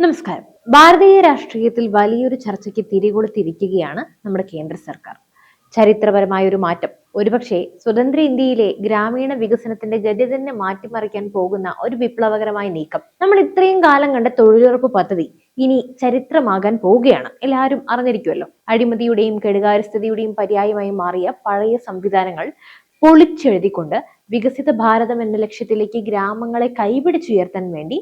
നമസ്കാരം. ഭാരതീയ രാഷ്ട്രീയത്തിൽ വലിയൊരു ചർച്ചയ്ക്ക് തിരികൊളുത്തിരിക്കുകയാണ് നമ്മുടെ കേന്ദ്ര സർക്കാർ. ചരിത്രപരമായ ഒരു മാറ്റം. ഒരുപക്ഷെ സ്വതന്ത്ര ഇന്ത്യയിലെ ഗ്രാമീണ വികസനത്തിന്റെ ഗതി തന്നെ മാറ്റിമറിക്കാൻ പോകുന്ന ഒരു വിപ്ലവകരമായ നീക്കം. നമ്മൾ ഇത്രയും കാലം കണ്ട തൊഴിലുറപ്പ് പദ്ധതി ഇനി ചരിത്രമാകാൻ പോവുകയാണ്. എല്ലാവരും അറിഞ്ഞിരിക്കുമല്ലോ. അഴിമതിയുടെയും കെടുകാര്യസ്ഥതയുടെയും പര്യായമായി മാറിയ പഴയ സംവിധാനങ്ങൾ പൊളിച്ചെഴുതിക്കൊണ്ട് വികസിത ഭാരതം എന്ന ലക്ഷ്യത്തിലേക്ക് ഗ്രാമങ്ങളെ കൈപിടിച്ചുയർത്താൻ വേണ്ടി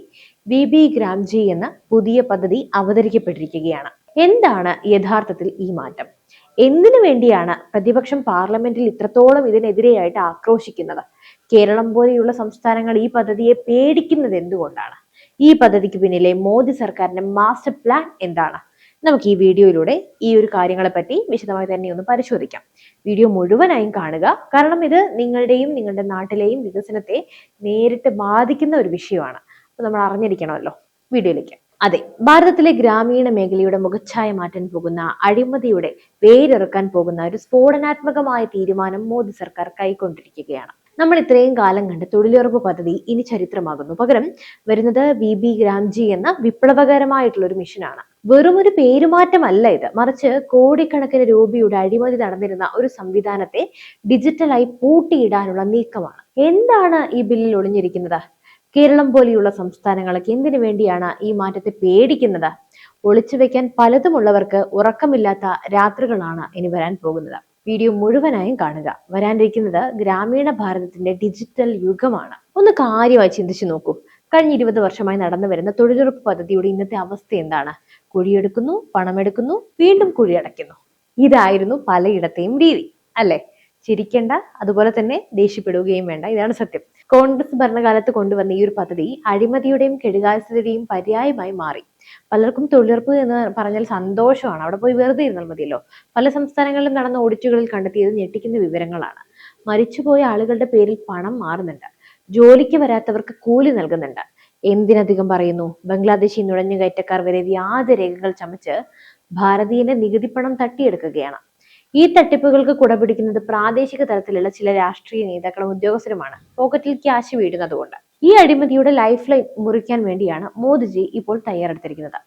വി ബി ഗ്രാംജി എന്ന പുതിയ പദ്ധതി അവതരിക്കപ്പെട്ടിരിക്കുകയാണ്. എന്താണ് യഥാർത്ഥത്തിൽ ഈ മാറ്റം? എന്തിനു വേണ്ടിയാണ് പ്രതിപക്ഷം പാർലമെന്റിൽ ഇത്രത്തോളം ഇതിനെതിരെയായിട്ട് ആക്രോശിക്കുന്നത്? കേരളം പോലെയുള്ള സംസ്ഥാനങ്ങൾ ഈ പദ്ധതിയെ പേടിക്കുന്നത് എന്തുകൊണ്ടാണ്? ഈ പദ്ധതിക്ക് പിന്നിലെ മോദി സർക്കാരിന്റെ മാസ്റ്റർ പ്ലാൻ എന്താണ്? നമുക്ക് ഈ വീഡിയോയിലൂടെ ഈ ഒരു കാര്യങ്ങളെ പറ്റി വിശദമായി തന്നെ ഒന്ന് പരിശോധിക്കാം. വീഡിയോ മുഴുവനായും കാണുക. കാരണം ഇത് നിങ്ങളുടെയും നിങ്ങളുടെ നാട്ടിലെയും വികസനത്തെ നേരിട്ട് ബാധിക്കുന്ന ഒരു വിഷയമാണ്. അപ്പൊ നമ്മൾ അറിഞ്ഞിരിക്കണമല്ലോ വീഡിയോയിലേക്ക്. അതെ ഭാരതത്തിലെ ഗ്രാമീണ മേഖലയുടെ മുഖച്ഛായ മാറ്റാൻ പോകുന്ന അഴിമതിയുടെ വേരിറക്കാൻ പോകുന്ന ഒരു സ്ഫോടനാത്മകമായ തീരുമാനം മോദി സർക്കാർ കൈക്കൊണ്ടിരിക്കുകയാണ്. നമ്മൾ ഇത്രയും കാലം കണ്ട് തൊഴിലുറപ്പ് പദ്ധതി ഇനി ചരിത്രമാകുന്നു. പകരം വരുന്നത് വി ബി ഗ്രാംജി എന്ന വിപ്ലവകരമായിട്ടുള്ള ഒരു മിഷനാണ്. വെറും ഒരു പേരുമാറ്റമല്ല ഇത്. മറിച്ച് കോടിക്കണക്കിന് രൂപയുടെ അഴിമതി നടന്നിരുന്ന ഒരു സംവിധാനത്തെ ഡിജിറ്റലായി പൂട്ടിയിടാനുള്ള നീക്കമാണ്. എന്താണ് ഈ ബില്ലിൽ ഒളിഞ്ഞിരിക്കുന്നത്? കേരളം പോലെയുള്ള സംസ്ഥാനങ്ങളൊക്കെ എന്തിനു വേണ്ടിയാണ് ഈ മാറ്റത്തെ പേടിക്കുന്നത്? ഒളിച്ചു വെക്കാൻ പലതുമുള്ളവർക്ക് ഉറക്കമില്ലാത്ത രാത്രികളാണ് ഇനി വരാൻ പോകുന്നത്. വീഡിയോ മുഴുവനായും കാണുക. വരാനിരിക്കുന്നത് ഗ്രാമീണ ഭാരതത്തിന്റെ ഡിജിറ്റൽ യുഗമാണ്. ഒന്ന് കാര്യമായി ചിന്തിച്ചു നോക്കൂ. കഴിഞ്ഞ ഇരുപത് വർഷമായി നടന്നു വരുന്ന തൊഴിലുറപ്പ് പദ്ധതിയുടെ ഇന്നത്തെ അവസ്ഥ എന്താണ്? കുഴിയെടുക്കുന്നു പണമെടുക്കുന്നു വീണ്ടും കുഴിയടയ്ക്കുന്നു. ഇതായിരുന്നു പലയിടത്തെയും രീതി അല്ലെ? ചിരിക്കേണ്ട അതുപോലെ തന്നെ ദേഷ്യപ്പെടുകയും വേണ്ട. ഇതാണ് സത്യം. കോൺഗ്രസ് ഭരണകാലത്ത് കൊണ്ടുവന്ന ഈ ഒരു പദ്ധതി അഴിമതിയുടെയും കെടുകാര്യസ്ഥതയുടെയും പര്യായമായി മാറി. പലർക്കും തൊഴിലുറപ്പ് എന്ന് പറഞ്ഞാൽ സന്തോഷമാണ്. അവിടെ പോയി വെറുതെ ഇരുന്നാൽ മതിയല്ലോ. പല സംസ്ഥാനങ്ങളിലും നടന്ന ഓഡിറ്റുകളിൽ കണ്ടെത്തിയത് ഞെട്ടിക്കുന്ന വിവരങ്ങളാണ്. മരിച്ചുപോയ ആളുകളുടെ പേരിൽ പണം മാറുന്നുണ്ട്. ജോലിക്ക് വരാത്തവർക്ക് കൂലി നൽകുന്നുണ്ട്. എന്തിനധികം പറയുന്നു? ബംഗ്ലാദേശി നുഴഞ്ഞുകയറ്റക്കാർ വരെ വ്യാജ രേഖകൾ ചമച്ച് ഭാരതീയന്റെ നികുതി പണം തട്ടിയെടുക്കുകയാണ്. ഈ തട്ടിപ്പുകൾക്ക് കുടപിടിക്കുന്നത് പ്രാദേശിക തലത്തിലുള്ള ചില രാഷ്ട്രീയ നേതാക്കളും ഉദ്യോഗസ്ഥരുമാണ്. പോക്കറ്റിൽ ക്യാഷ് വീടുന്നതുകൊണ്ട് ഈ അഴിമതിയുടെ ലൈഫ് ലൈൻ മുറിക്കാൻ വേണ്ടിയാണ് മോദിജി ഇപ്പോൾ തയ്യാറെടുത്തിരിക്കുന്നത്.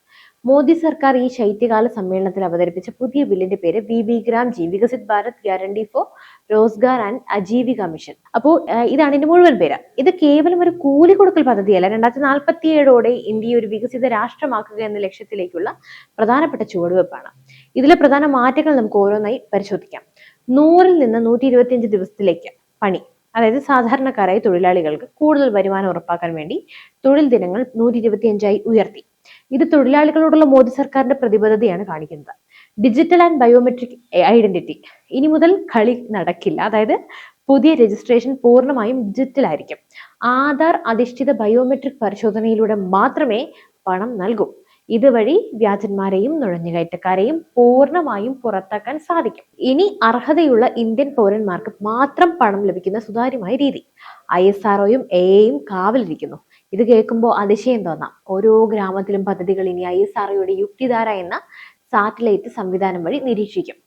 മോദി സർക്കാർ ഈ ശൈത്യകാല സമ്മേളനത്തിൽ അവതരിപ്പിച്ച പുതിയ ബില്ലിന്റെ പേര് V B ഗ്രാംജി Viksit Bharat guarantee for Rozgar and Ajeevika mission. അപ്പോൾ ഇതാണ് ഇതിന്റെ മുഴുവൻ പേര്. ഇത് കേവലം ഒരു കൂലി കൊടുക്കൽ പദ്ധതിയല്ല. രണ്ടായിരത്തി നാൽപ്പത്തി ഏഴോടെ ഇന്ത്യയെ ഒരു വികസിത രാഷ്ട്രമാക്കുക എന്ന ലക്ഷ്യത്തിലേക്കുള്ള പ്രധാനപ്പെട്ട ചുവടുവെപ്പാണ് ഇതിലെ പ്രധാന മാറ്റങ്ങൾ നമുക്ക് ഓരോന്നായി പരിശോധിക്കാം. നൂറിൽ നിന്ന് നൂറ്റി ഇരുപത്തിയഞ്ച് ദിവസത്തിലേക്ക് പണി. അതായത് സാധാരണക്കാരായ തൊഴിലാളികൾക്ക് കൂടുതൽ വരുമാനം ഉറപ്പാക്കാൻ വേണ്ടി തൊഴിൽ ദിനങ്ങൾ നൂറ്റി ഇരുപത്തിയഞ്ചായി ഉയർത്തി. ഇത് തൊഴിലാളികളോടുള്ള മോദി സർക്കാരിന്റെ പ്രതിബദ്ധതയാണ് കാണിക്കുന്നത്. ഡിജിറ്റൽ ആൻഡ് ബയോമെട്രിക് ഐഡന്റിറ്റി ഇനി മുതൽ കളി നടക്കില്ല. അതായത് പുതിയ രജിസ്ട്രേഷൻ പൂർണമായും ഡിജിറ്റൽ ആയിരിക്കും. ആധാർ അധിഷ്ഠിത ബയോമെട്രിക് പരിശോധനയിലൂടെ മാത്രമേ പണം നൽകൂ. ഇതുവഴി വ്യാജന്മാരെയും നുഴഞ്ഞുകയറ്റക്കാരെയും പൂർണമായും പുറത്താക്കാൻ സാധിക്കും. ഇനി അർഹതയുള്ള ഇന്ത്യൻ പൗരന്മാർക്ക് മാത്രം പണം ലഭിക്കുന്ന സുതാര്യമായ രീതി. ഐ എസ് ആർഒയും എയും കാവലിരിക്കുന്നു. ഇത് കേൾക്കുമ്പോൾ അതിശയം തോന്നാം. ഓരോ ഗ്രാമത്തിലും പദ്ധതികൾ ഇനി ഐ എസ് ആർഒയുടെ യുക്തിധാര എന്ന സാറ്റലൈറ്റ് സംവിധാനം വഴി നിരീക്ഷിക്കും.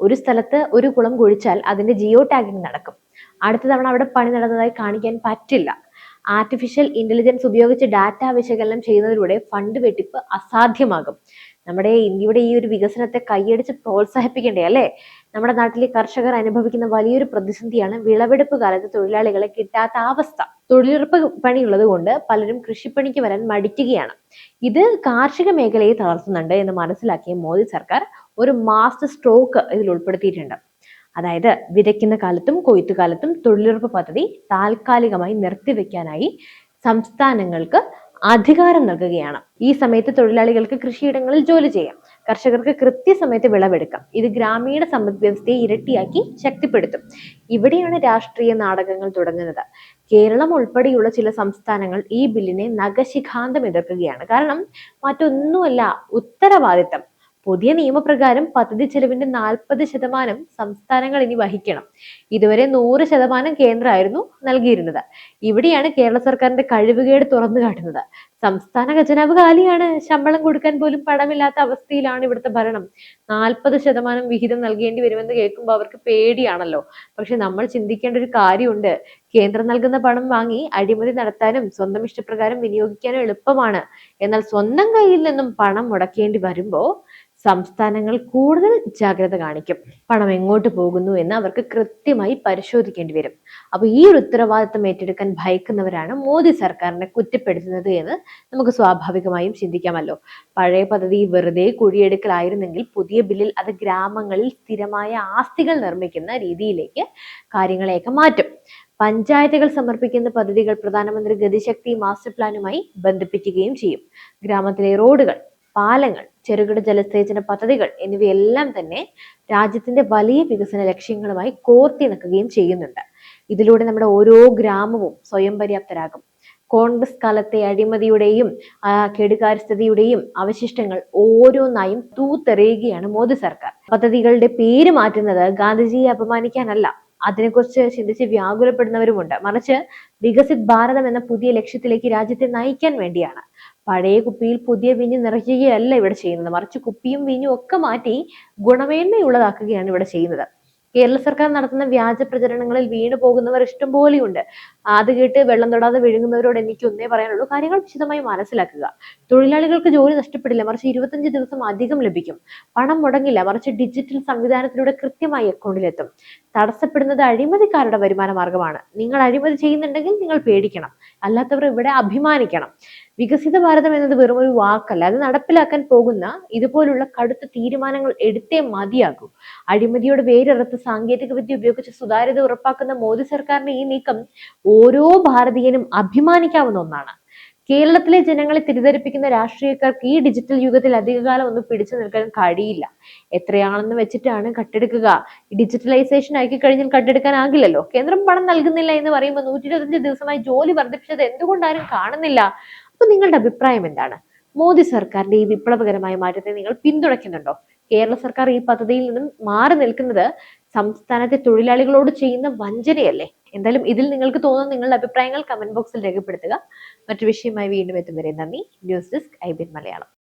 ഒരു സ്ഥലത്ത് ഒരു കുളം കുഴിച്ചാൽ അതിന്റെ ജിയോ ടാഗിംഗ് നടക്കും. അടുത്ത തവണ അവിടെ പണി നടന്നതായി കാണിക്കാൻ പറ്റില്ല. ആർട്ടിഫിഷ്യൽ ഇന്റലിജൻസ് ഉപയോഗിച്ച് ഡാറ്റ വിശകലനം ചെയ്യുന്നതിലൂടെ ഫണ്ട് വെട്ടിപ്പ് അസാധ്യമാകും. നമ്മുടെ ഇന്ത്യയുടെ ഈ ഒരു വികസനത്തെ കൈയടിച്ച് പ്രോത്സാഹിപ്പിക്കേണ്ടേ അല്ലേ? നമ്മുടെ നാട്ടിലെ കർഷകർ അനുഭവിക്കുന്ന വലിയൊരു പ്രതിസന്ധിയാണ് വിളവെടുപ്പ് കാലത്ത് തൊഴിലാളികളെ കിട്ടാത്ത അവസ്ഥ. തൊഴിലുറപ്പ് പണിയുള്ളത് കൊണ്ട് പലരും കൃഷിപ്പണിക്ക് വരാൻ മടിക്കുകയാണ്. ഇത് കാർഷിക മേഖലയെ തളർത്തുന്നുണ്ട് എന്ന് മനസ്സിലാക്കിയ മോദി സർക്കാർ ഒരു മാസ്റ്റർ സ്ട്രോക്ക് ഇതിൽ ഉൾപ്പെടുത്തിയിട്ടുണ്ട്. അതായത് വിതയ്ക്കുന്ന കാലത്തും കൊയ്ത്തുകാലത്തും തൊഴിലുറപ്പ് പദ്ധതി താൽക്കാലികമായി നിർത്തിവെക്കാനായി സംസ്ഥാനങ്ങൾക്ക് അധികാരം നൽകുകയാണ്. ഈ സമയത്ത് തൊഴിലാളികൾക്ക് കൃഷിയിടങ്ങളിൽ ജോലി ചെയ്യാം. കർഷകർക്ക് കൃത്യസമയത്ത് വിളവെടുക്കാം. ഇത് ഗ്രാമീണ സമ്പദ് വ്യവസ്ഥയെ ഇരട്ടിയാക്കി ശക്തിപ്പെടുത്തും. ഇവിടെയാണ് രാഷ്ട്രീയ നാടകങ്ങൾ തുടങ്ങുന്നത്. കേരളം ഉൾപ്പെടെയുള്ള ചില സംസ്ഥാനങ്ങൾ ഈ ബില്ലിനെ നഖശിഖാന്തം എതിർക്കുകയാണ്. കാരണം മറ്റൊന്നുമല്ല ഉത്തരവാദിത്തം. പുതിയ നിയമപ്രകാരം പദ്ധതി ചെലവിന്റെ നാൽപ്പത് ശതമാനം സംസ്ഥാനങ്ങൾ ഇനി വഹിക്കണം. ഇതുവരെ നൂറ് ശതമാനം കേന്ദ്രമായിരുന്നു നൽകിയിരുന്നത്. ഇവിടെയാണ് കേരള സർക്കാരിന്റെ കഴിവുകേട് തുറന്നു കാട്ടുന്നത്. സംസ്ഥാന ഖജനാവ് കാലിയാണ് ശമ്പളം കൊടുക്കാൻ പോലും പണമില്ലാത്ത അവസ്ഥയിലാണ് ഇവിടുത്തെ ഭരണം. നാൽപ്പത് ശതമാനം വിഹിതം നൽകേണ്ടി വരുമെന്ന് കേൾക്കുമ്പോൾ അവർക്ക് പേടിയാണല്ലോ. പക്ഷെ നമ്മൾ ചിന്തിക്കേണ്ട ഒരു കാര്യമുണ്ട്. കേന്ദ്രം നൽകുന്ന പണം വാങ്ങി അഴിമതി നടത്താനും സ്വന്തം ഇഷ്ടപ്രകാരം വിനിയോഗിക്കാനും എളുപ്പമാണ്. എന്നാൽ സ്വന്തം കയ്യിൽ നിന്നും പണം മുടക്കേണ്ടി വരുമ്പോൾ സംസ്ഥാനങ്ങൾ കൂടുതൽ ജാഗ്രത കാണിക്കും. പണം എങ്ങോട്ട് പോകുന്നു എന്ന് അവർക്ക് കൃത്യമായി പരിശോധിക്കേണ്ടി വരും. അപ്പൊ ഈ ഒരു ഉത്തരവാദിത്തം ഏറ്റെടുക്കാൻ ഭയക്കുന്നവരാണ് മോദി സർക്കാരിനെ കുറ്റപ്പെടുത്തുന്നത് എന്ന് നമുക്ക് സ്വാഭാവികമായും ചിന്തിക്കാമല്ലോ. പഴയ പദ്ധതി വെറുതെ കുഴിയെടുക്കലായിരുന്നെങ്കിൽ പുതിയ ബില്ലിൽ അത് ഗ്രാമങ്ങളിൽ സ്ഥിരമായ ആസ്തികൾ നിർമ്മിക്കുന്ന രീതിയിലേക്ക് കാര്യങ്ങളെയൊക്കെ മാറ്റും. പഞ്ചായത്തുകൾ സമർപ്പിക്കുന്ന പദ്ധതികൾ പ്രധാനമന്ത്രി ഗതിശക്തി മാസ്റ്റർ പ്ലാനുമായി ബന്ധിപ്പിക്കുകയും ചെയ്യും. ഗ്രാമത്തിലെ റോഡുകൾ പാലങ്ങൾ ചെറുകിട ജലസേചന പദ്ധതികൾ എന്നിവയെല്ലാം തന്നെ രാജ്യത്തിന്റെ വലിയ വികസന ലക്ഷ്യങ്ങളുമായി കോർത്തിണക്കുകയും ചെയ്യുന്നുണ്ട്. ഇതിലൂടെ നമ്മുടെ ഓരോ ഗ്രാമവും സ്വയം പര്യാപ്തരാകും. കോൺഗ്രസ് കാലത്തെ അഴിമതിയുടെയും കെടുകാര്യസ്ഥതയുടെയും അവശിഷ്ടങ്ങൾ ഓരോന്നായും തൂത്തെറിയുകയാണ് മോദി സർക്കാർ. പദ്ധതികളുടെ പേര് മാറ്റുന്നത് ഗാന്ധിജിയെ അപമാനിക്കാനല്ല അതിനെക്കുറിച്ച് ചിന്തിച്ച് വ്യാകുലപ്പെടുന്നവരുമുണ്ട്. മറിച്ച് വികസിത് ഭാരതം എന്ന പുതിയ ലക്ഷ്യത്തിലേക്ക് രാജ്യത്തെ നയിക്കാൻ വേണ്ടിയാണ്. പഴയ കുപ്പിയിൽ പുതിയ വിഞ്ഞ് നിറയ്ക്കുകയല്ല ഇവിടെ ചെയ്യുന്നത്. മറിച്ച് കുപ്പിയും വിഞ്ഞും ഒക്കെ മാറ്റി ഗുണമേന്മയുള്ളതാക്കുകയാണ് ഇവിടെ ചെയ്യുന്നത്. കേരള സർക്കാർ നടത്തുന്ന വ്യാജ പ്രചരണങ്ങളിൽ വീണു പോകുന്നവർ ഇഷ്ടം അത് കേട്ട് വെള്ളം തൊടാതെ വിഴുങ്ങുന്നവരോട് എനിക്ക് ഒന്നേ പറയാനുള്ളൂ. കാര്യങ്ങൾ വിശദമായി മനസ്സിലാക്കുക. തൊഴിലാളികൾക്ക് ജോലി നഷ്ടപ്പെടില്ല. മറിച്ച് ഇരുപത്തഞ്ച് ദിവസം അധികം ലഭിക്കും. പണം മുടങ്ങില്ല. മറിച്ച് ഡിജിറ്റൽ സംവിധാനത്തിലൂടെ കൃത്യമായി അക്കൗണ്ടിലെത്തും. തടസ്സപ്പെടുന്നത് അഴിമതിക്കാരുടെ വരുമാന മാർഗമാണ് നിങ്ങൾ അഴിമതി ചെയ്യുന്നുണ്ടെങ്കിൽ നിങ്ങൾ പേടിക്കണം. അല്ലാത്തവർ ഇവിടെ അഭിമാനിക്കണം. വികസിത ഭാരതം എന്നത് വെറും ഒരു വാക്കല്ല. അത് നടപ്പിലാക്കാൻ പോകുന്ന ഇതുപോലുള്ള കടുത്ത തീരുമാനങ്ങൾ എടുത്തേ മതിയാകൂ. അഴിമതിയോട് വേരറുത്ത് സാങ്കേതിക വിദ്യ ഉപയോഗിച്ച് സുതാര്യത ഉറപ്പാക്കുന്ന മോദി സർക്കാരിന്റെ ഈ നീക്കം ഓരോ ഭാരതീയനും അഭിമാനിക്കാവുന്ന ഒന്നാണ്. കേരളത്തിലെ ജനങ്ങളെ തിരിതരിപ്പിക്കുന്ന രാഷ്ട്രീയക്കാർക്ക് ഈ ഡിജിറ്റൽ യുഗത്തിൽ അധികകാലം ഒന്നും പിടിച്ചു നിൽക്കാൻ കഴിയില്ല. എത്രയാണെന്ന് വെച്ചിട്ടാണ് കട്ടെടുക്കുക. ഡിജിറ്റലൈസേഷൻ ആക്കി കഴിഞ്ഞാൽ കട്ടെടുക്കാനാകില്ലല്ലോ കേന്ദ്രം പണം നൽകുന്നില്ല എന്ന് പറയുമ്പോൾ നൂറ്റി ഇരുപത്തഞ്ച് ദിവസമായി ജോലി വർദ്ധിപ്പിച്ചത് എന്തുകൊണ്ടാരും കാണുന്നില്ല. അപ്പൊ നിങ്ങളുടെ അഭിപ്രായം എന്താണ്? മോദി സർക്കാരിന്റെ ഈ വിപ്ലവകരമായ മാറ്റത്തെ നിങ്ങൾ പിന്തുണയ്ക്കുന്നുണ്ടോ? കേരള സർക്കാർ ഈ പദ്ധതിയിൽ നിന്നും മാറി നിൽക്കുന്നത് സംസ്ഥാനത്തെ തൊഴിലാളികളോട് ചെയ്യുന്ന വഞ്ചനയല്ലേ? എന്തായാലും ഇതിൽ നിങ്ങൾക്ക് തോന്നുന്ന നിങ്ങളുടെ അഭിപ്രായങ്ങൾ കമന്റ് ബോക്സിൽ രേഖപ്പെടുത്തുക. മറ്റു വിഷയമായി വീണ്ടും എത്തും വരെ നന്ദി. ന്യൂസ് ഡെസ്ക് ഐ ബിൻ മലയാളം.